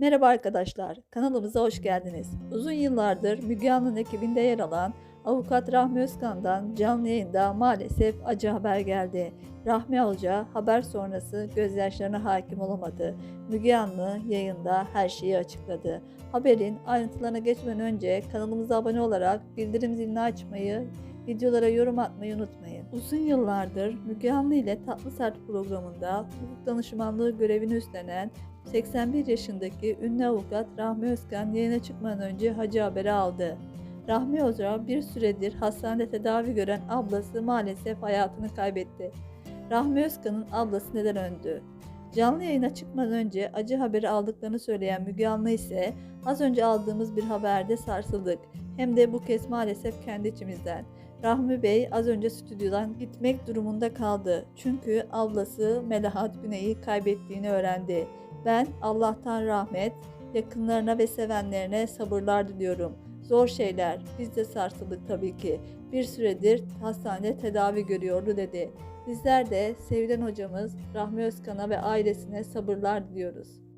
Merhaba arkadaşlar, kanalımıza hoş geldiniz. Uzun yıllardır Müge Anlı'nın ekibinde yer alan Avukat Rahmi Özkan'dan canlı yayında maalesef acı haber geldi. Rahmi Hoca haber sonrası gözyaşlarına hakim olamadı. Müge Anlı yayında her şeyi açıkladı. Haberin ayrıntılarına geçmeden önce kanalımıza abone olarak bildirim zilini açmayı, videolara yorum atmayı unutmayın. Uzun yıllardır Müge Anlı ile Tatlı Sert programında hukuk danışmanlığı görevini üstlenen 81 yaşındaki ünlü avukat Rahmi Özkan yayına çıkmadan önce hacı haberi aldı. Rahmi Hoca bir süredir hastanede tedavi gören ablası maalesef hayatını kaybetti. Rahmi Özkan'ın ablası neden öldü? Canlı yayına çıkmadan önce acı haberi aldıklarını söyleyen Müge Anlı ise az önce aldığımız bir haberde sarsıldık. Hem de bu kez maalesef kendi içimizden. Rahmi Bey az önce stüdyodan gitmek durumunda kaldı. Çünkü ablası Melahat Güney'i kaybettiğini öğrendi. Ben Allah'tan rahmet, yakınlarına ve sevenlerine sabırlar diliyorum. Zor şeyler, biz de sarsıldık tabii ki. Bir süredir hastanede tedavi görüyordu dedi. Bizler de sevilen hocamız Rahmi Özkan'a ve ailesine sabırlar diliyoruz.